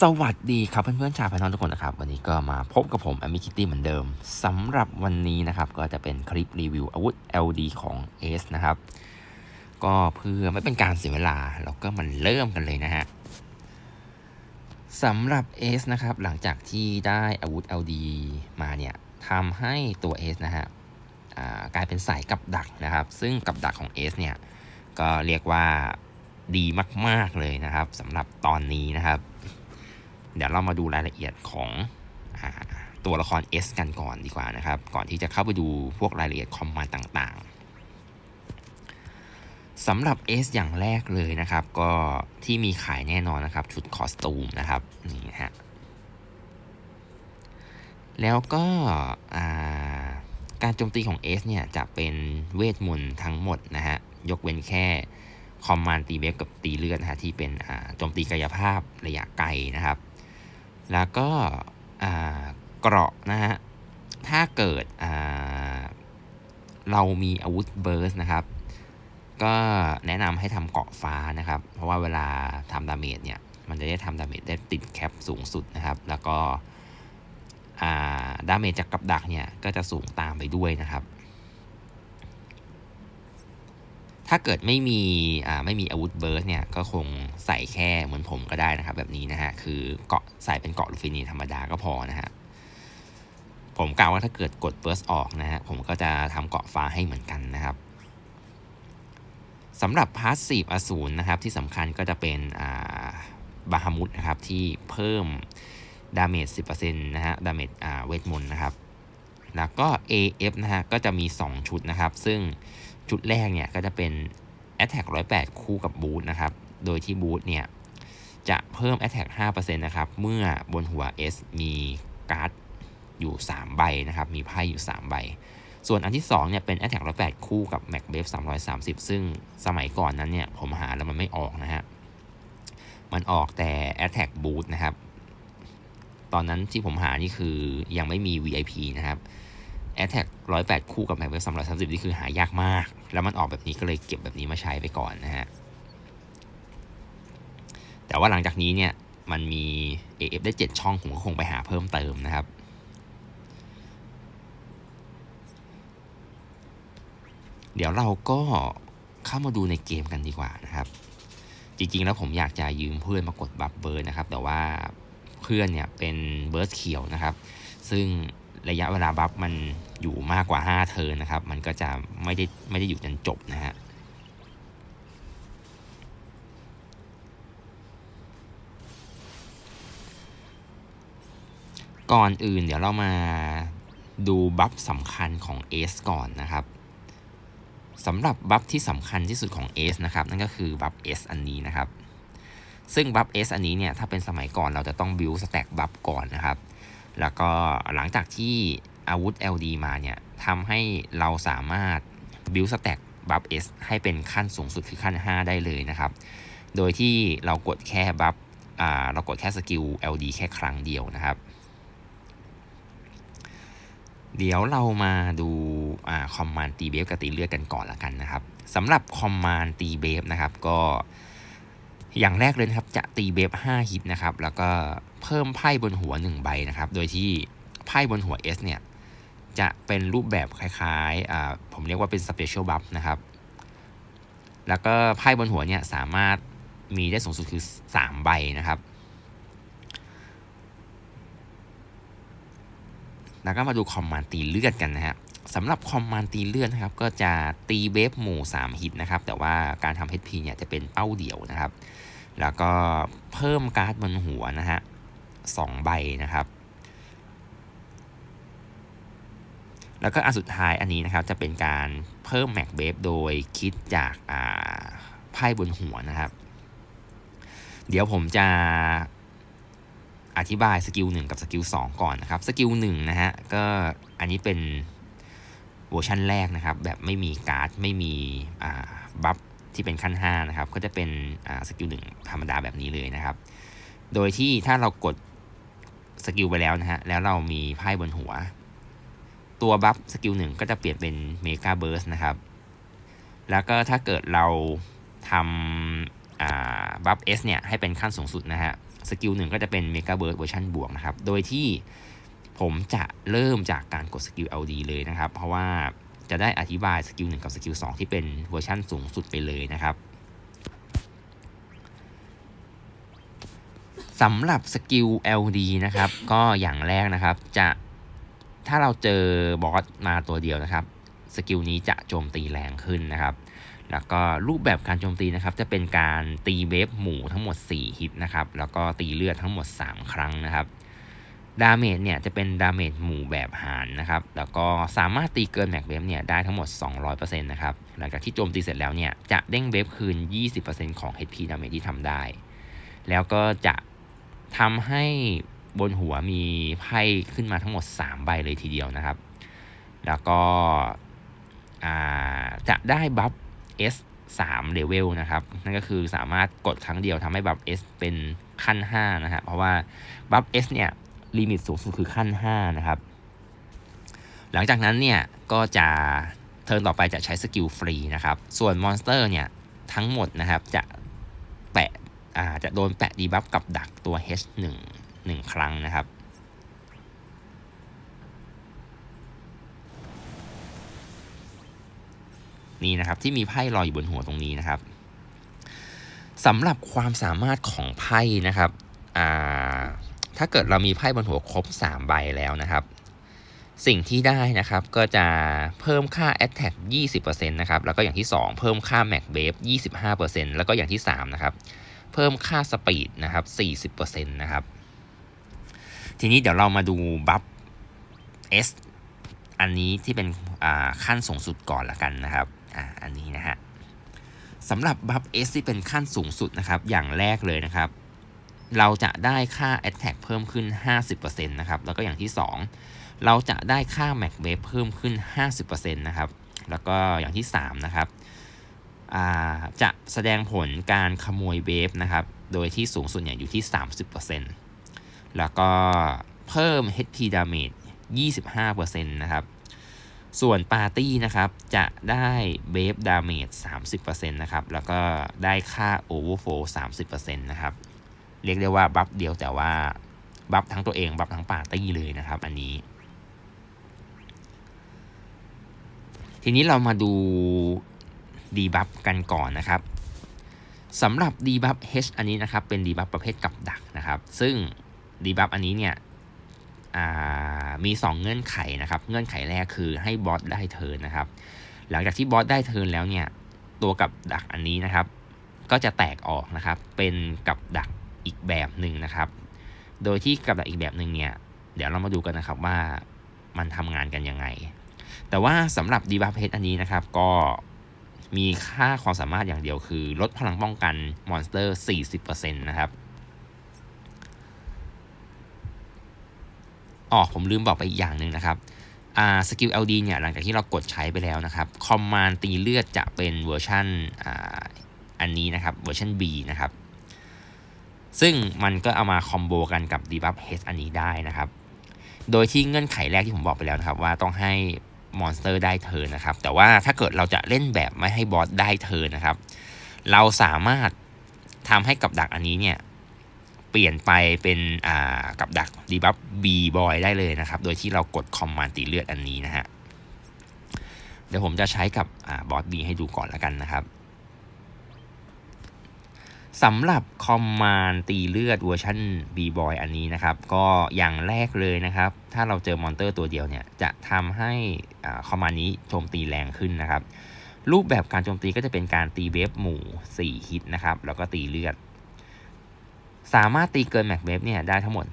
สวัสดีครับเพื่อนๆชาวพนอนทุกคนนะครับ วันนี้ก็มาพบกับผมแอมิคิตี้เหมือนเดิมสำหรับวันนี้นะครับ ก็จะเป็นคลิปรีวิวอาวุธ LD ของ a นะครับ ก็เพื่อไม่เป็นการเสียเวลา เราก็มันเริ่มกันเลยนะฮะสำหรับ a นะครับ หลังจากที่ได้อาวุธ LD มาเนี่ยทำให้ตัว a นะฮะกลายเป็นสายกับดักนะครับ ซึ่งกับดักของ a เนี่ยก็เรียกว่าดีมาก ๆเลยนะครับสำหรับตอนนี้นะครับ เดี๋ยวเรามาดูรายละเอียดของอตัวละคร S กันก่อนดีกว่านะครับ ก่อนที่จะเข้าไปดูพวกรายละเอียดคอมมานด์ต่างๆสำหรับ S อย่างแรกเลยนะครับ ก็ที่มีขายแน่นอนนะครับชุดคอสตูมนะครับนี่ฮะแล้วก็การโจมตีของ S เนี่ยจะเป็นเวทมนต์ทั้งหมดนะฮะ ยกเว้นแค่คอมมานด์ตีเวฟกับตีเลือดนะฮะที่เป็นโจมตีกายภาพระยะไกลนะครับ แล้วก็เกราะนะฮะ ถ้าเกิดเรามีอาวุธเบิร์สนะครับ ก็แนะนำให้ทำเกาะฟ้านะครับ เพราะว่าเวลาทำดาเมจเนี่ย มันจะได้ทำดาเมจได้ติดแคปสูงสุดนะครับ แล้วก็ดาเมจจากกับดักเนี่ย ก็จะสูงตามไปด้วยนะครับ ถ้าเกิดไม่มีอ่าไม่มีอาวุธเบิร์สเนี่ยก็คงใส่แค่เหมือนผมก็ได้นะครับแบบนี้นะฮะคือเกาะใส่เป็นเกาะลูฟินีธรรมดาก็พอนะฮะผมกล่าวว่าถ้าเกิดกดเบิร์สออกนะฮะผมก็จะทำเกาะฟ้าให้เหมือนกันนะครับสำหรับพาสซีฟอสูรนะครับที่สำคัญก็จะเป็นอ่าบาฮามุดนะครับที่เพิ่มดาเมจ10%นะฮะดาเมจอ่าเวทมนต์นะครับแล้วก็ AF นะฮะก็จะมี 2 ชุดนะครับ ซึ่ง ชุดแรกเนี่ยก็จะเป็น Attack 108 คู่กับบูทนะครับ โดยที่บูทเนี่ยจะเพิ่ม Attack 5%นะครับ เมื่อบนหัว S มีการ์ดอยู่ 3 ใบนะครับ มีไพ่อยู่ 3 ใบ ส่วนอันที่ 2 เนี่ยเป็น Attack 108 คู่กับ Mac b a v e 330 ซึ่งสมัยก่อนนั้นเนี่ยผมหาแล้วมันไม่ออกนะฮะ มันออกแต่ Attack Boot นะครับ ตอนนั้นที่ผมหานี่คือยังไม่มี VIP นะครับ a t t a c 108คู่กับ Mac Web 330นี่คือหายากมาก แล้วมันออกแบบนี้ก็เลยเก็บแบบนี้มาใช้ไปก่อนนะฮะ แต่ว่าหลังจากนี้เนี่ย มันมี AF ได้ 7 ช่อง ผมก็คงไปหาเพิ่มเติมนะครับ เดี๋ยวเราก็เข้ามาดูในเกมกันดีกว่านะครับ จริงๆแล้วผมอยากจะยืมเพื่อนมากดบัฟเบิร์นะครับ แต่ว่าเพื่อนเนี่ยเป็นเบิร์ดเขียวนะครับ ซึ่ง ระยะเวลาบัฟมันอยู่มากกว่า 5 เทิร์นนะครับ มันก็จะไม่ได้ไม่ได้อยู่จนจบนะฮะก่อนอื่นเดี๋ยวเรามาดูบัฟสำคัญของ S ก่อนนะครับสำหรับบัฟที่สำคัญที่สุดของ S นะครับ นั่นก็คือบัฟ S อันนี้นะครับ ซึ่งบัฟ S อันนี้เนี่ย ถ้าเป็นสมัยก่อนเราจะต้องบิวสแต็กบัฟก่อนนะครับ แล้วก็หลังจากที่อาวุธ LD มาเนี่ยทำให้เราสามารถ build stack buff S ให้เป็นขั้นสูงสุดคือขั้น 5 ได้เลยนะครับ โดยที่เรากดแค่บัฟอ่าเรากดแค่สกิล LD แค่ครั้งเดียวนะครับ เดี๋ยวเรามาดูคอมมานด์ตีเบฟกับตีเลือดกันก่อนละกันนะครับสำหรับคอมมานด์ตีเบฟนะครับก็ อย่างแรกเลยนะครับจะตีเบฟ5ฮิตนะครับแล้วก็เพิ่มไพ่บนหัว 1 ใบนะครับ โดยที่ไพ่บนหัว S เนี่ยจะเป็นรูปแบบคล้ายๆ ผมเรียกว่าเป็น Special Buff นะครับ แล้วก็ไพ่บนหัวเนี่ยสามารถมีได้สูงสุดคือ 3 ใบนะครับ แล้วก็มาดูคอมมานด์ตีเลือดกันนะฮะสำหรับคอมมานด์ตีเลือดนะครับ ก็จะตีเบฟหมู่ 3 ฮิตนะครับ แต่ว่าการทำ HP เนี่ยจะเป็นเป้าเดี่ยวนะครับ แล้วก็เพิ่มการ์ดบนหัวนะฮะสองใบนะครับ แล้วก็อันสุดท้ายอันนี้นะครับจะเป็นการเพิ่มแม็กเบฟโดยคิดจากไพ่บนหัวนะครับ เดี๋ยวผมจะอธิบายสกิลหนึ่งกับสกิลสองก่อนนะครับ สกิลหนึ่งนะฮะก็อันนี้เป็นเวอร์ชันแรกนะครับ แบบไม่มีการ์ด ไม่มีบัฟ ที่เป็นขั้น5นะครับก็จะเป็นสกิลหนึ่งธรรมดาแบบนี้เลยนะครับ โดยที่ถ้าเรากดสกิลไปแล้วนะฮะแล้วเรามีไพ่บนหัว ตัวบัฟสกิลหนึ่งก็จะเปลี่ยนเป็นเมกาเบิร์สนะครับ แล้วก็ถ้าเกิดเราทำบัฟเอสเนี่ยให้เป็นขั้นสูงสุดนะฮะสกิลหนึ่งก็จะเป็นเมกาเบิร์ดเวอร์ชันบวกนะครับ โดยที่ผมจะเริ่มจากการกดสกิล LD เลยนะครับ เพราะว่า จะได้อธิบายสกิลหนึ่งกับสกิล2ที่เป็นเวอร์ชันสูงสุดไปเลยนะครับสำหรับสกิล LD นะครับ ก็อย่างแรกนะครับจะถ้าเราเจอบอสมาตัวเดียวนะครับสกิลนี้จะโจมตีแรงขึ้นนะครับ แล้วก็รูปแบบการโจมตีนะครับ จะเป็นการตีเวฟหมู่ทั้งหมด 4 ฮิตนะครับ แล้วก็ตีเลือดทั้งหมด 3 ครั้งนะครับ ดาเมจเนี่ยจะเป็นดาเมจหมู่แบบหารนะครับ แล้วก็สามารถตีเกินแม็กเวฟเนี่ยได้ทั้งหมด 200%นะครับ หลังจากที่โจมตีเสร็จแล้วเนี่ยจะเด้งเวฟคืน 20%ของ HP ดาเมจที่ทำได้ แล้วก็จะทำให้บนหัวมีไพ่ขึ้นมาทั้งหมด 3 ใบเลยทีเดียวนะครับ แล้วก็จะได้บัฟ S 3เลเวลนะครับ นั่นก็คือสามารถกดครั้งเดียวทำให้บัฟ S เป็นขั้น 5 นะฮะเพราะว่าบัฟ S เนี่ย ลิมิตสูงสุดคือขั้น 5 นะครับ หลังจากนั้นเนี่ย ก็จะเทิร์นต่อไปจะใช้สกิลฟรีนะครับ ส่วนมอนสเตอร์เนี่ย ทั้งหมดนะครับ จะแปะอาจะโดนแปะดีบัฟกับดักตัว H1 1 ครั้งนะครับนี่นะครับที่มีไพ่ลอยอยู่บนหัวตรงนี้นะครับสำหรับความสามารถของไพ่นะครับ ถ้าเกิดเรามีไพ่บนหัวครบ 3 ใบแล้วนะครับ สิ่งที่ได้นะครับก็จะเพิ่มค่า Attack 20%นะครับ แล้วก็อย่างที่ 2 เพิ่มค่า Max b a v e 25%แล้วก็อย่างที่ 3 นะครับ เพิ่มค่าสปีดนะครับ 40%นะครับ ทีนี้เดี๋ยวเรามาดูบัฟ S อันนี้ที่เป็นขั้นสูงสุดก่อนละกันนะครับออันนี้นะฮะสำหรับบัฟ S ที่เป็นขั้นสูงสุดนะครับ อย่างแรกเลยนะครับ เราจะได้ค่า Attack เพิ่มขึ้น 50%นะครับ แล้วก็อย่างที่ 2 เราจะได้ค่า Max Wave เพิ่มขึ้น 50%นะครับ แล้วก็อย่างที่ 3 นะครับจะแสดงผลการขโมยเวฟนะครับ โดยที่สูงสุดเนี่ยอยู่ที่ 30%แล้วก็เพิ่ม HP damage 25%นะครับ ส่วนปาร์ตี้นะครับ จะได้เบฟดาเมจ30%นะครับ แล้วก็ได้ค่าโอเวอร์โฟ30%นะครับ เรียกได้ว่าบัฟเดียวแต่ว่าบัฟทั้งตัวเองบัฟทั้งปาร์ตี้เลยนะครับ อันนี้ ทีนี้เรามาดูดีบัฟกันก่อนนะครับสำหรับดีบัฟ H อันนี้นะครับ เป็นดีบัฟประเภทกับดักนะครับ ซึ่งดีบัฟอันนี้เนี่ยมี 2 เงื่อนไขนะครับ เงื่อนไขแรกคือให้บอสได้เทิร์นนะครับ หลังจากที่บอสได้เทิร์นแล้วเนี่ย ตัวกับดักอันนี้นะครับ ก็จะแตกออกนะครับ เป็นกับดัก อีกแบบหนึ่งนะครับ โดยที่กับดักอีกแบบหนึ่งเนี่ย เดี๋ยวเรามาดูกันนะครับว่ามันทำงานกันยังไง แต่ว่าสำหรับดีบัฟเพชอันนี้นะครับ ก็มีค่าความสามารถอย่างเดียวคือ ลดพลังป้องกันมอนสเตอร์ 40%นะครับอ๋อผมลืมบอกไปอีกอย่างหนึ่งนะครับอ่าสกิล LD เนี่ย หลังจากที่เรากดใช้ไปแล้วนะครับ คอมมานด์ตีเลือดจะเป็นเวอร์ชันอ่าอันนี้นะครับ เวอร์ชัน B นะครับ ซึ่งมันก็เอามาคอมโบกันกับ Debuff H อันนี้ได้นะครับ โดยที่เงื่อนไขแรกที่ผมบอกไปแล้วนะครับ ว่าต้องให้มอนสเตอร์ได้เทินนะครับ แต่ว่าถ้าเกิดเราจะเล่นแบบไม่ให้บอสได้เทินนะครับ เราสามารถทำให้กับดักอันนี้เนี่ยเปลี่ยนไปเป็นอ่ากับดักดีบัฟบีบอยได้เลยนะครับ โดยที่เรากดคอมมานด์ตีเลือดอันนี้นะฮะ เดี๋ยวผมจะใช้กับอ่าบอสบีให้ดูก่อนแล้วกันนะครับ สำหรับคอมมานตีเลือดเวอร์ชันบีบอยอันนี้นะครับ ก็อย่างแรกเลยนะครับ ถ้าเราเจอมอนเตอร์ตัวเดียวเนี่ย จะทำให้คอมมานนี้โจมตีแรงขึ้นนะครับ รูปแบบการโจมตีก็จะเป็นการตีเวฟหมู่ 4 ฮิตนะครับ แล้วก็ตีเลือด สามารถตีเกินแม็กเวฟเนี่ยได้ทั้งหมด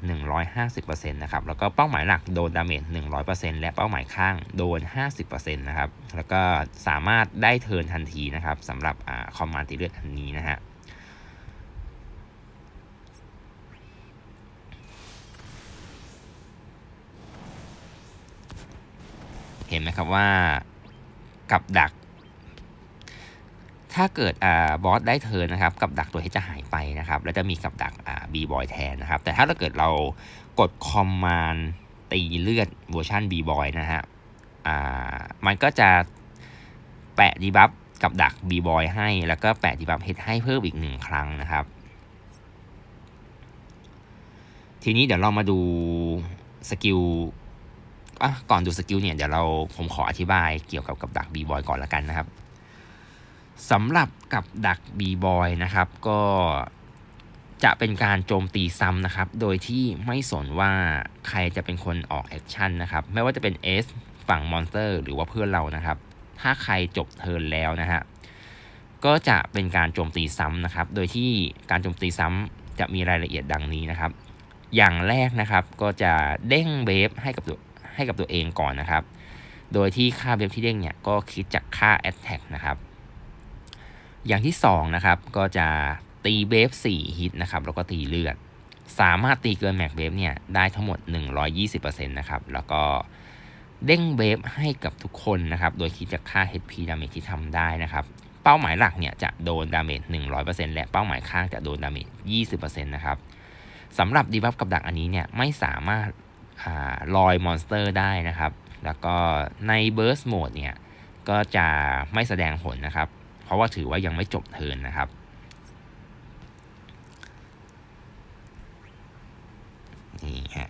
150%นะครับ แล้วก็เป้าหมายหลักโดนดาเมจ 100%และเป้าหมายข้างโดน 50%นะครับ แล้วก็สามารถได้เทิร์นทันทีนะครับสำหรับคอมมานตีเลือดอันนี้นะฮะ เห็นไหมครับว่ากับดัก ถ้าเกิดอบอสได้เทิร์นนะครับกับดักตัวที่จะหายไปนะครับ แล้วจะมีกับดักบีบอยแทนนะครับ แต่ถ้าเราเกิดเรากดคอมมานตีเลือดเวอร์ชันบีบอยนะฮะมันก็จะแปะดีบัฟกับดักบีบอยให้ แล้วก็แปะดีบัฟเฮดให้เพิ่มอีกหนึ่งครั้งนะครับ ทีนี้เดี๋ยวเรามาดูสกิล อะก่อนดูสกิลเนี่ยเดี๋ยวเราผมขออธิบายเกี่ยวกับกับดักบีบอยก่อนละกันนะครับสำหรับกับดักบีบอยนะครับ ก็จะเป็นการโจมตีซ้ำนะครับ โดยที่ไม่สนว่าใครจะเป็นคนออกแอคชั่นนะครับ ไม่ว่าจะเป็น S ฝั่งมอนสเตอร์หรือว่าเพื่อนเรานะครับ ถ้าใครจบเทิร์นแล้วนะฮะ ก็จะเป็นการโจมตีซ้ำนะครับ โดยที่การโจมตีซ้ำจะมีรายละเอียดดังนี้นะครับ อย่างแรกนะครับก็จะเด้งเบฟให้กับ ให้กับตัวเองก่อนนะครับ โดยที่ค่าเบฟที่เด้งเนี่ยก็คิดจากค่า Attack นะครับ อย่างที่2นะครับก็จะตีเบฟ4ฮิตนะครับแล้วก็ตีเลือด สามารถตีเกินแม็กเบฟเนี่ยได้ทั้งหมด 120%นะครับแล้วก็เด้งเบฟให้กับทุกคนนะครับ โดยคิดจากค่า HP ดาเมจที่ทำได้นะครับ เป้าหมายหลักเนี่ยจะโดนดาเมจ100%และเป้าหมายข้างจะโดนดาเมจ20%นะครับสำหรับดีบัฟกับดักอันนี้เนี่ยไม่สามารถ ลอยมอนสเตอร์ได้นะครับ แล้วก็ในเบิร์สโหมดเนี่ย ก็จะไม่แสดงผลนะครับ เพราะว่าถือว่ายังไม่จบเทินนะครับ นี่ฮะ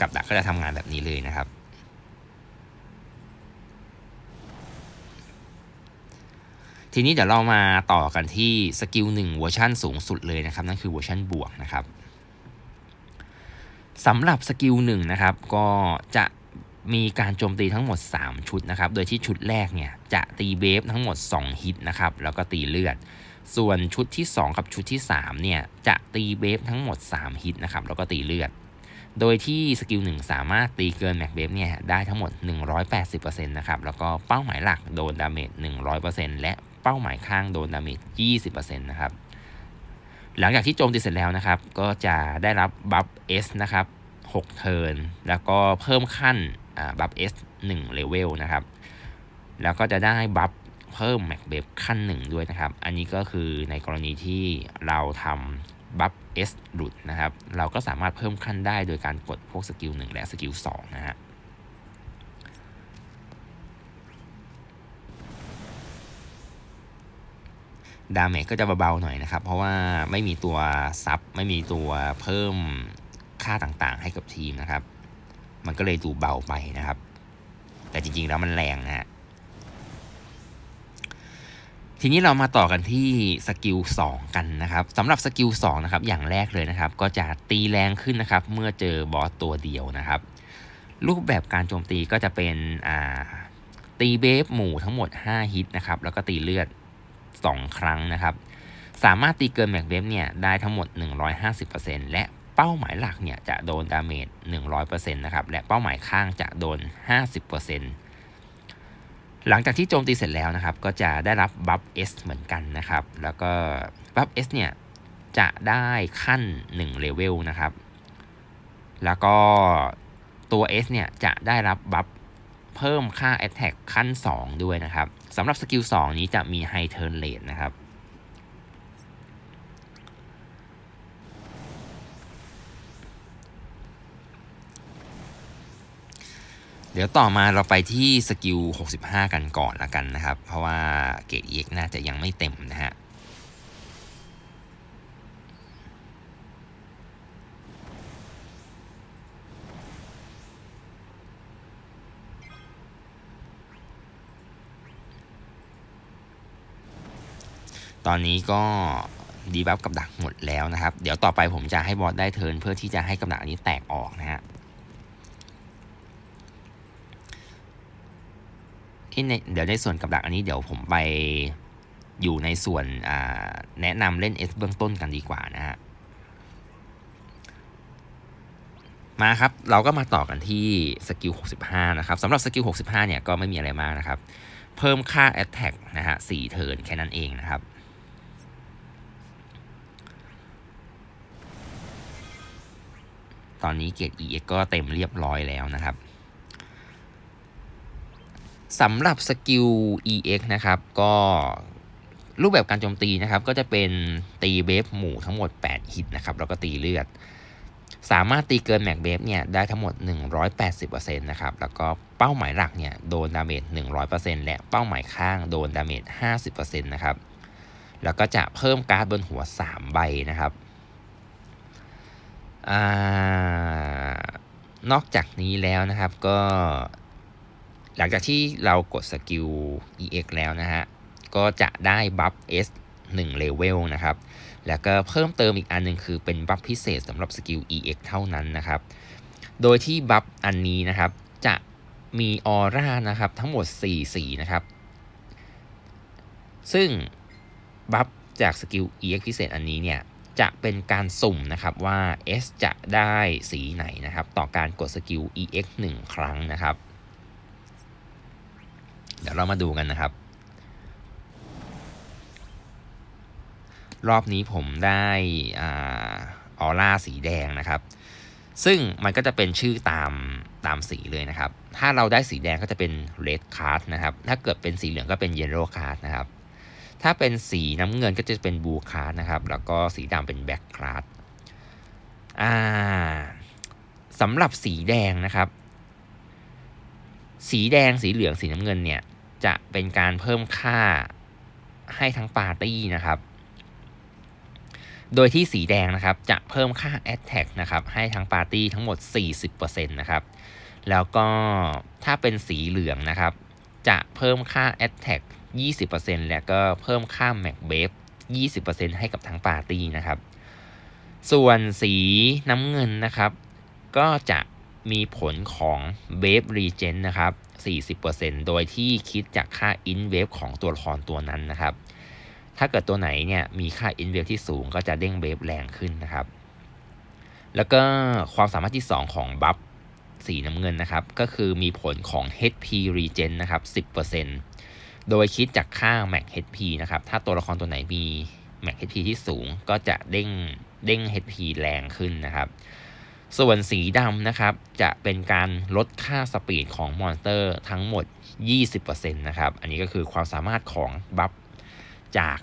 กับดักก็จะทำงานแบบนี้เลยนะครับทีนี้เดี๋ยวเรามาต่อกันที่สกิลหนึ่งเวอร์ชันสูงสุดเลยนะครับ นั่นคือเวอร์ชันบวกนะครับ สำหรับสกิลหนึ่งนะครับ ก็จะมีการโจมตีทั้งหมด 3 ชุดนะครับ โดยที่ชุดแรกเนี่ยจะตีเบฟทั้งหมด 2 ฮิตนะครับ แล้วก็ตีเลือด ส่วนชุดที่ 2 กับชุดที่3เนี่ยจะตีเบฟทั้งหมด 3 ฮิตนะครับ แล้วก็ตีเลือด โดยที่สกิลหนึ่งสามารถตีเกินแม็กเบฟเนี่ยได้ทั้งหมด 180%นะครับ แล้วก็เป้าหมายหลักโดนดาเมจ 100%และเป้าหมายข้างโดนดาเมจ 20%นะครับ หลังจากที่โจมตีเสร็จแล้วนะครับ ก็จะได้รับบัฟ S นะครับ6เทิร์นแล้วก็เพิ่มขั้นบัฟ S 1เลเวลนะครับ แล้วก็จะได้บัฟเพิ่มแม็กเบฟขั้นหนึ่งด้วยนะครับ อันนี้ก็คือในกรณีที่เราทำบัฟ S หลุดนะครับ เราก็สามารถเพิ่มขั้นได้โดยการกดพวกสกิล1และสกิล2นะฮะ ดาเมจก็จะเบาๆหน่อยนะครับ เพราะว่าไม่มีตัวซับไม่มีตัวเพิ่มค่าต่างๆให้กับทีมนะครับ มันก็เลยดูเบาไปนะครับ แต่จริงๆแล้วมันแรงนะฮะทีนี้เรามาต่อกันที่สกิล2กันนะครับสำหรับสกิล2นะครับอย่างแรกเลยนะครับ ก็จะตีแรงขึ้นนะครับ เมื่อเจอบอสตัวเดียวนะครับ รูปแบบการโจมตีก็จะเป็นตีเบฟหมู่ทั้งหมด 5 ฮิตนะครับ แล้วก็ตีเลือด 2 ครั้งนะครับ สามารถตีเกินแม็กเบฟเนี่ยได้ทั้งหมด 150%และเป้าหมายหลักเนี่ยจะโดนดาเมจ100%นะครับ และเป้าหมายข้างจะโดน 50%หลังจากที่โจมตีเสร็จแล้วนะครับ ก็จะได้รับบัฟ S เหมือนกันนะครับ แล้วก็บัฟ S เนี่ยจะได้ขั้น1เลเวลนะครับ แล้วก็ตัว S เนี่ยจะได้รับบัฟเพิ่มค่า Attack ขั้น 2 ด้วยนะครับ สำหรับสกิล2นี้จะมีไฮเทิร์นเลดนะครับ เดี๋ยวต่อมาเราไปที่สกิล 65 กันก่อนละกันนะครับ เพราะว่าเกรดเอกน่าจะยังไม่เต็มนะฮะ ตอนนี้ก็ดีบัฟกับดักหมดแล้วนะครับ เดี๋ยวต่อไปผมจะให้บอสได้เทินเพื่อที่จะให้กับดักนี้แตกออกนะฮะเดี๋ยวในส่วนกับดักอันนี้เดี๋ยวผมไปอยู่ในส่วนแนะนำเล่น S เบื้องต้นกันดีกว่านะฮะ มาครับ เราก็มาต่อกันที่สกิล 65 นะครับสำหรับสกิล 65 เนี่ยก็ไม่มีอะไรมากนะครับ เพิ่มค่า Attack นะฮะ4เทิร์นแค่นั้นเองนะครับ ตอนนี้เกรด EX ก็เต็มเรียบร้อยแล้วนะครับสำหรับสกิล EX นะครับก็รูปแบบการโจมตีนะครับ ก็จะเป็นตีเบฟหมู่ทั้งหมด 8 ฮิตนะครับ แล้วก็ตีเลือด สามารถตีเกินแม็กเบฟเนี่ยได้ทั้งหมด 180%นะครับ แล้วก็เป้าหมายหลักเนี่ยโดนดาเมจ 100%และเป้าหมายข้างโดนดาเมจ 50%นะครับ แล้วก็จะเพิ่มการ์ดบนหัว 3 ใบนะครับ นอกจากนี้แล้วนะครับก็หลังจากที่เรากดสกิล EX แล้วนะฮะ ก็จะได้บัฟ S 1เลเวลนะครับ แล้วก็เพิ่มเติมอีกอันหนึ่งคือเป็นบัฟพิเศษสำหรับสกิล EX เท่านั้นนะครับ โดยที่บัฟอันนี้นะครับ จะมีออร่านะครับทั้งหมด 4 สีนะครับ ซึ่งบัฟจากสกิล EX พิเศษอันนี้เนี่ย จะเป็นการสุ่มนะครับว่า S จะได้สีไหนนะครับ ต่อการกดสกิล EX 1 ครั้งนะครับ เดี๋ยวเรามาดูกันนะครับ รอบนี้ผมได้ออร่าสีแดงนะครับ ซึ่งมันก็จะเป็นชื่อตามตามสีเลยนะครับ ถ้าเราได้สีแดงก็จะเป็น red card นะครับ ถ้าเกิดเป็นสีเหลืองก็เป็น yellow card นะครับ ถ้าเป็นสีน้ำเงินก็จะเป็น blue card นะครับ แล้วก็สีดำเป็น black card อ่าสำหรับสีแดงนะครับ สีแดงสีเหลืองสีน้ำเงินเนี่ย จะเป็นการเพิ่มค่าให้ทั้งปาร์ตี้นะครับ โดยที่สีแดงนะครับ จะเพิ่มค่า Attack นะครับ ให้ทั้งปาร์ตี้ทั้งหมด 40%นะครับ แล้วก็ถ้าเป็นสีเหลืองนะครับ จะเพิ่มค่า Attack 20%แล้วก็เพิ่มค่า Mac b a f 20%ให้กับทั้งปาร์ตี้นะครับ ส่วนสีน้ำเงินนะครับ ก็จะมีผลของ w a v e Regen นะครับ 40%โดยที่คิดจากค่า In Wave ของตัวละครตัวนั้นนะครับ ถ้าเกิดตัวไหนเนี่ยมีค่า In Wave ที่สูงก็จะเด้ง Wave แรงขึ้นนะครับ แล้วก็ความสามารถที่ 2 ของบัฟสีน้ำเงินนะครับ ก็คือมีผลของ HP Regen นะครับ 10% โดยคิดจากค่า Max HP นะครับ ถ้าตัวละครตัวไหนมี Max HP ที่สูงก็จะเด้งเด้ง HP แรงขึ้นนะครับ ส่วนสีดำนะครับ จะเป็นการลดค่าสปีดของมอนสเตอร์ทั้งหมด 20%นะครับ อันนี้ก็คือความสามารถของบัฟจาก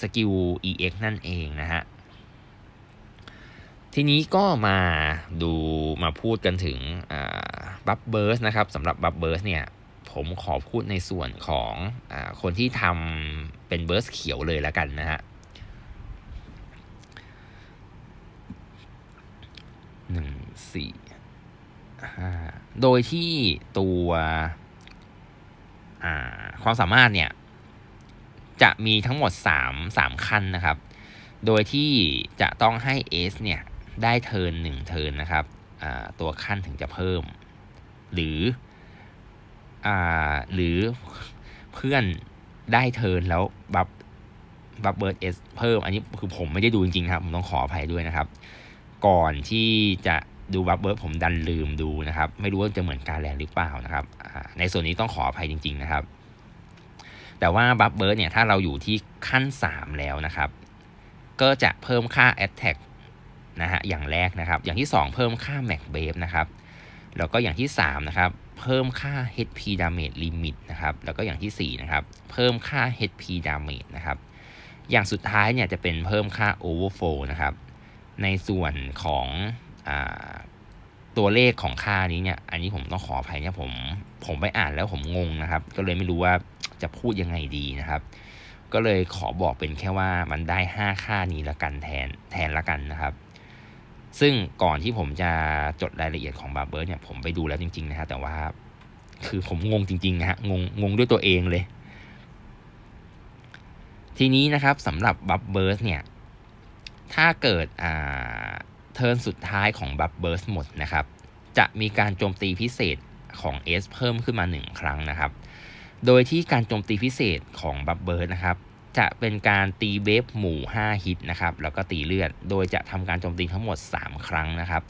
สกิล EX นั่นเองนะฮะทีนี้ก็มาดูมาพูดกันถึงบัฟเบิร์สนะครับสำหรับบัฟเบิร์สเนี่ย ผมขอพูดในส่วนของอคนที่ทำเป็นเบิร์สเขียวเลยแล้วกันนะฮะหนึ่งสี่ห้าโดยที่ตัวความสามารถเนี่ย จะมีทั้งหมด 3 3 ขั้นนะครับ โดยที่จะต้องให้ S เนี่ย ได้เทิร์นหนึ่งเทิร์นนะครับตัวขั้นถึงจะเพิ่ม หรือ อหรือเพื่อนได้เทิร์นแล้วบัฟบัฟเบิร์ดเอสเพิ่ม อันนี้คือผมไม่ได้ดูจริงๆครับ ผมต้องขออภัยด้วยนะครับ ก่อนที่จะดูบัฟเบิร์ดผมดันลืมดูนะครับ ไม่รู้ว่าจะเหมือนการแลนหรือเปล่านะครับในส่วนนี้ต้องขออภัยจริง ๆนะครับ แต่ว่าบัฟเบิร์ดเนี่ยถ้าเราอยู่ที่ขั้น 3 แล้วนะครับ ก็จะเพิ่มค่า Attack นะฮะอย่างแรกนะครับ อย่างที่ 2 เพิ่มค่า Max b a v e นะครับ แล้วก็อย่างที่ 3 นะครับ เพิ่มค่า HP Damage Limit นะครับแล้วก็อย่างที่ 4 นะครับ เพิ่มค่า HP Damage นะครับ อย่างสุดท้ายเนี่ยจะเป็นเพิ่มค่า Overflow นะครับ ในส่วนของอตัวเลขของค่านี้เนี่ย อันนี้ผมต้องขออภัยเนี่ยผมผมไปอ่านแล้วผมงงนะครับ ก็เลยไม่รู้ว่าจะพูดยังไงดีนะครับ ก็เลยขอบอกเป็นแค่ว่ามันได้ 5 ค่านี้ละกันแทนแทนละกันนะครับ ซึ่งก่อนที่ผมจะจดรายละเอียดของบาร์เบิร์เนี่ยผมไปดูแล้วจริง ๆ นะฮะแต่ว่าคือผมงงจริงๆนะฮะงงงงด้วยตัวเองเลย ทีนี้นะครับสำหรับบัฟเบิร์สเนี่ย ถ้าเกิดอ่าเทิร์นสุดท้ายของบัฟเบิร์สหมดนะครับ จะมีการโจมตีพิเศษของ S เพิ่มขึ้นมา 1 ครั้งนะครับ โดยที่การโจมตีพิเศษของบัฟเบิร์สนะครับ จะเป็นการตีเวฟหมู่ 5 ฮิตนะครับ แล้วก็ตีเลือด โดยจะทำการโจมตีทั้งหมด 3 ครั้งนะครับ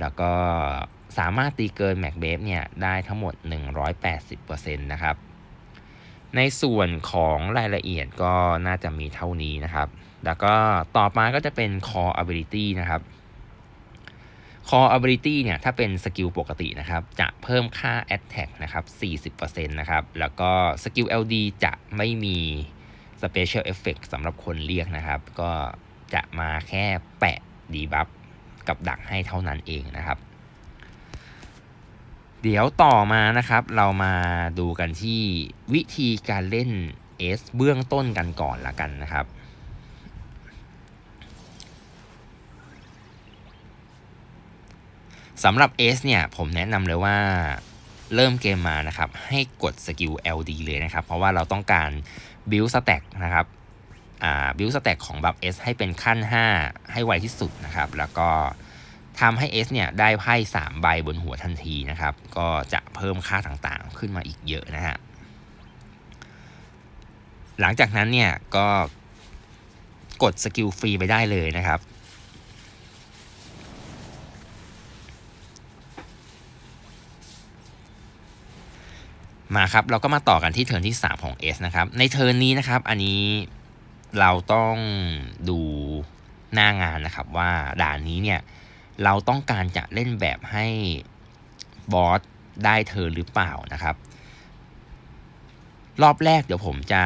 แล้วก็สามารถตีเกินแม็กเบฟเนี่ยได้ทั้งหมด 180%นะครับ ในส่วนของรายละเอียดก็น่าจะมีเท่านี้นะครับ แล้วก็ต่อมาก็จะเป็น core ability นะครับ core ability เนี่ยถ้าเป็นสกิลปกตินะครับ จะเพิ่มค่า attack นะครับ 40%นะครับ แล้วก็สกิล LD จะไม่มี special effect สำหรับคนเรียกนะครับ ก็จะมาแค่แปะ debuff กับดักให้เท่านั้นเองนะครับ เดี๋ยวต่อมานะครับ เรามาดูกันที่วิธีการเล่น S เบื้องต้นกันก่อนละกันนะครับสำหรับ S เนี่ยผมแนะนำเลยว่าเริ่มเกมมานะครับ ให้กดสกิล LD เลยนะครับ เพราะว่าเราต้องการ บิลสแต็กนะครับอ่า build stack ของบัฟ S ให้เป็นขั้น 5 ให้ไวที่สุดนะครับ แล้วก็ทำให้ S เนี่ยได้ไพ่3ใบบนหัวทันทีนะครับ ก็จะเพิ่มค่าต่างๆขึ้นมาอีกเยอะนะฮะหลังจากนั้นเนี่ยก็กดสกิลฟรีไปได้เลยนะครับ มาครับเราก็มาต่อกันที่เทิร์นที่ 3 ของ S นะครับในเทิร์นนี้นะครับอันนี้เราต้องดูหน้างานนะครับว่าด่านนี้เนี่ยเราต้องการจะเล่นแบบให้บอสได้เทิร์นหรือเปล่านะครับ รอบแรกเดี๋ยวผมจะ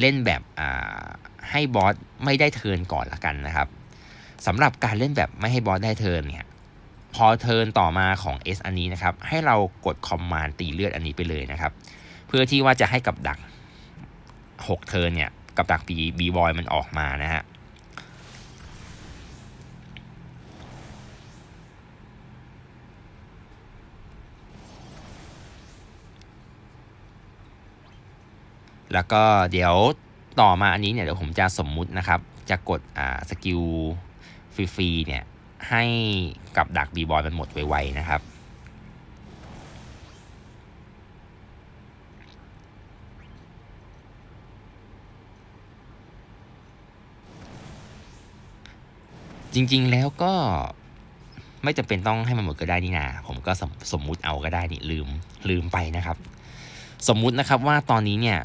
เล่นแบบให้บอสไม่ได้เทิร์นก่อนละกันนะครับสำหรับการเล่นแบบไม่ให้บอสได้เทิร์นเนี่ย พอเทิร์นต่อมาของ S อันนี้นะครับ ให้เรากดคอมมานด์ตีเลือดอันนี้ไปเลยนะครับ เพื่อที่ว่าจะให้กับดัก 6 เทิร์นเนี่ย กับดักบีบีบอยมันออกมานะฮะแล้วก็เดี๋ยวต่อมาอันนี้เนี่ยเดี๋ยวผมจะสมมุตินะครับ จะกดอ่าสกิลฟรีๆเนี่ย ให้กับดักบีบอยมันหมดไวๆนะครับ จริงๆแล้วก็ไม่จำเป็นต้องให้มันหมดก็ได้นี่นาผมก็สมสมมุติเอาก็ได้นี่ลืมลืมไปนะครับ สมมุตินะครับว่าตอนนี้เนี่ย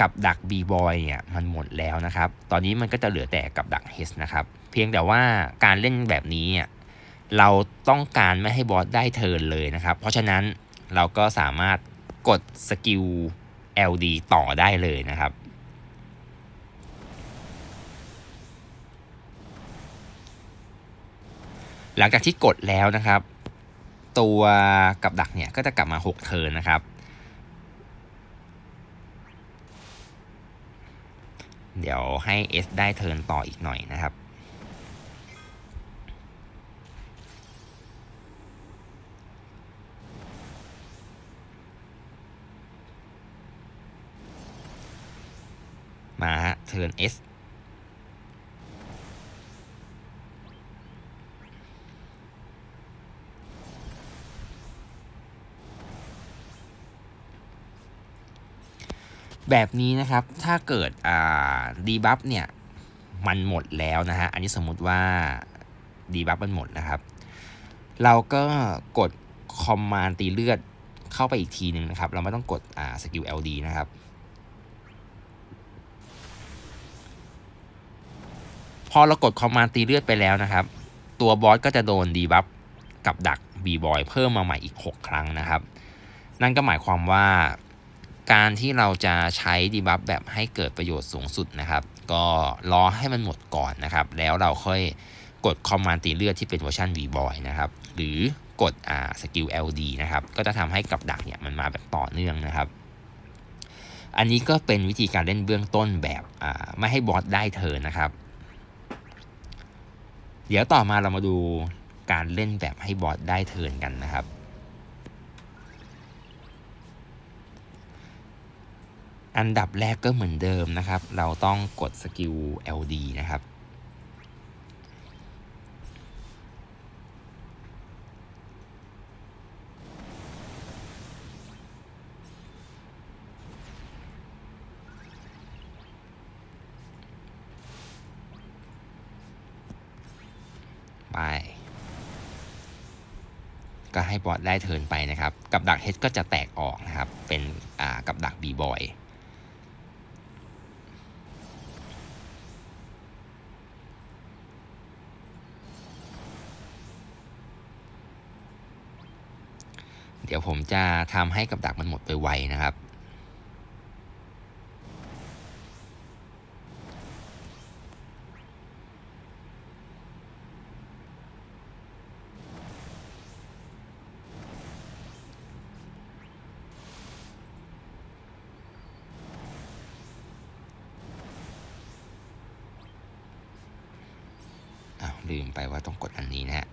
กับดักบีบอยเนี่ยมันหมดแล้วนะครับ ตอนนี้มันก็จะเหลือแต่กับดักเฮสนะครับ เพียงแต่ว่าการเล่นแบบนี้เนี่ยเราต้องการไม่ให้บอสได้เทิร์นเลยนะครับ เพราะฉะนั้นเราก็สามารถกดสกิล LD ต่อได้เลยนะครับ หลังจากที่กดแล้วนะครับ ตัวกับดักเนี่ยก็จะกลับมา 6 เทิร์นนะครับ เดี๋ยวให้ S ได้เทิร์นต่ออีกหน่อยนะครับ มาฮะเทิร์น S แบบนี้นะครับถ้าเกิดดีบัฟเนี่ยมันหมดแล้วนะฮะ อันนี้สมมุติว่าดีบัฟมันหมดนะครับ เราก็กดคอมมานด์ตีเลือดเข้าไปอีกทีหนึ่งนะครับ เราไม่ต้องกดสกิล LD นะครับ พอเรากดคอมมานด์ตีเลือดไปแล้วนะครับ ตัวบอสก็จะโดนดีบัฟกับดักบีบอยเพิ่มมาใหม่อีก 6 ครั้งนะครับ นั่นก็หมายความว่าการที่เราจะใช้ดีบัฟแบบให้เกิดประโยชน์สูงสุดนะครับ ก็รอให้มันหมดก่อนนะครับ แล้วเราค่อยกดคอมมานด์ตีเลือดที่เป็นเวอร์ชัน V-Boy นะครับ หรือกดอ่าสกิล LD นะครับ ก็จะทำให้กับดักเนี่ยมันมาแบบต่อเนื่องนะครับ อันนี้ก็เป็นวิธีการเล่นเบื้องต้นแบบอ่าไม่ให้บอสได้เทิร์นนะครับ เดี๋ยวต่อมาเรามาดูการเล่นแบบให้บอสได้เทิร์นกันนะครับ อันดับแรกก็เหมือนเดิมนะครับ เราต้องกดสกิล LD นะครับ ไป ก็ให้ บอสได้เทินไปนะครับ กับดักเฮดก็จะแตกออกนะครับ เป็นอ่ากับดักบีบอยเดี๋ยวผมจะทำให้กับดักมันหมดไปไวนะครับ ลืมไปว่าต้องกดอันนี้นะฮะ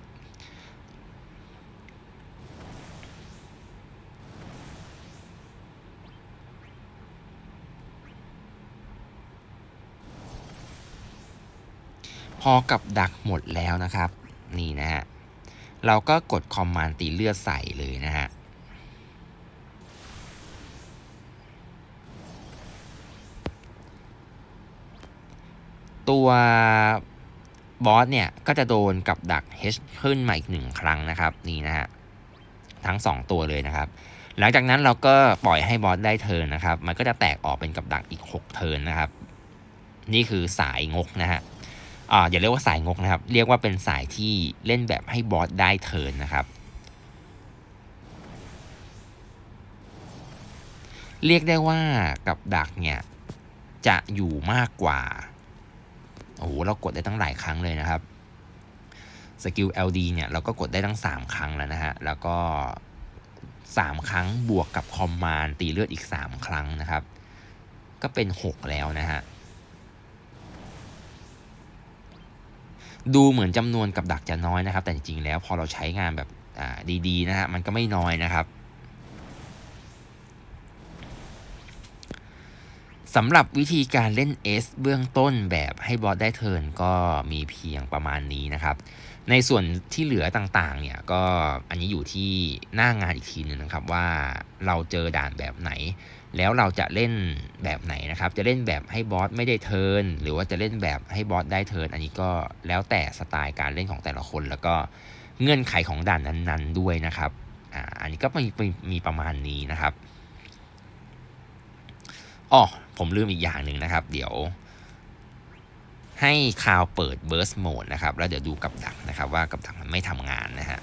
พอกับดักหมดแล้วนะครับ นี่นะฮะ เราก็กดคอมมานด์ตีเลือดใส่เลยนะฮะตัว บอสเนี่ยก็จะโดนกับดัก H ขึ้นมาอีกหนึ่งครั้งนะครับนี่นะฮะทั้ง 2 ตัวเลยนะครับ หลังจากนั้นเราก็ปล่อยให้บอสได้เทินนะครับ มันก็จะแตกออกเป็นกับดักอีก 6 เทินนะครับ นี่คือสายงกนะฮะอ่าอย่าเรียกว่าสายงกนะครับ เรียกว่าเป็นสายที่เล่นแบบให้บอสได้เทินนะครับ เรียกได้ว่ากับดักเนี่ยจะอยู่มากกว่า โอ้โหเรากดได้ตั้งหลายครั้งเลยนะครับสกิล LD เนี่ยเราก็กดได้ตั้ง 3 ครั้งแล้วนะฮะ แล้วก็ 3 ครั้งบวกกับคอมมานด์ตีเลือดอีก 3 ครั้งนะครับ ก็เป็น 6 แล้วนะฮะ ดูเหมือนจำนวนกับดักจะน้อยนะครับ แต่จริงๆแล้วพอเราใช้งานแบบดีๆนะฮะ มันก็ไม่น้อยนะครับ สำหรับวิธีการเล่น S เบื้องต้นแบบให้บอสได้เทิร์นก็มีเพียงประมาณนี้นะครับ ในส่วนที่เหลือต่างๆเนี่ยก็อันนี้อยู่ที่หน้างานอีกทีหนึงนะครับว่าเราเจอด่านแบบไหน แล้วเราจะเล่นแบบไหนนะครับ จะเล่นแบบให้บอสไม่ได้เทิร์นหรือว่าจะเล่นแบบให้บอสได้เทิร์นอันนี้ก็แล้วแต่สไตล์การเล่นของแต่ละคน แล้วก็เงื่อนไขของด่านนั้นๆด้วยนะครับอ่าอันนี้ก็มีมีประมาณนี้นะครับอ๋อ ผมลืมอีกอย่างหนึ่งนะครับ เดี๋ยว ให้คาวเปิด burst mode นะครับ แล้วเดี๋ยวดูกับดักนะครับ ว่ากับดักมันไม่ทำงานนะฮะ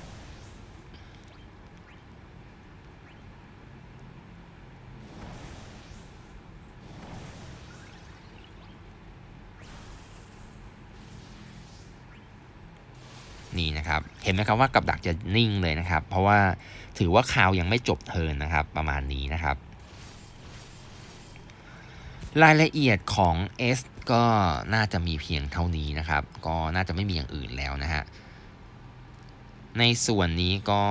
นี่นะครับเห็นไหมครับว่ากับดักจะนิ่งเลยนะครับ เพราะว่าถือว่าคาวยังไม่จบเทินนะครับ ประมาณนี้นะครับ รายละเอียดของ S ก็น่าจะมีเพียงเท่านี้นะครับ ก็น่าจะไม่มีอย่างอื่นแล้วนะฮะ ในส่วนนี้ก็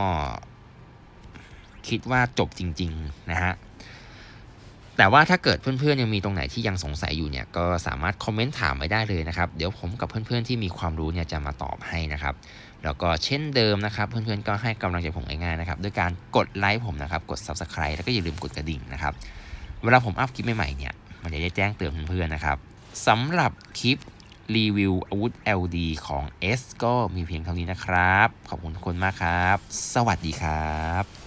คิดว่าจบจริง ๆ นะฮะ แต่ว่าถ้าเกิดเพื่อนๆ ยังมีตรงไหนที่ยังสงสัยอยู่เนี่ย ก็สามารถคอมเมนต์ถามไว้ได้เลยนะครับ เดี๋ยวผมกับเพื่อนๆ ที่มีความรู้เนี่ยจะมาตอบให้นะครับ แล้วก็เช่นเดิมนะครับ เพื่อนๆ ก็ให้กำลังใจผมง่ายๆนะครับ ด้วยการกดไลค์ผมนะครับ กด Subscribe แล้วก็อย่าลืมกดกระดิ่งนะครับ เวลาผมอัพคลิปใหม่ๆ เนี่ย มันจะได้แจ้งเตือนเพื่อนๆนะครับสำหรับคลิปรีวิวอาวุธ LD ของ S ก็มีเพียงเท่านี้นะครับ ขอบคุณทุกคนมากครับ สวัสดีครับ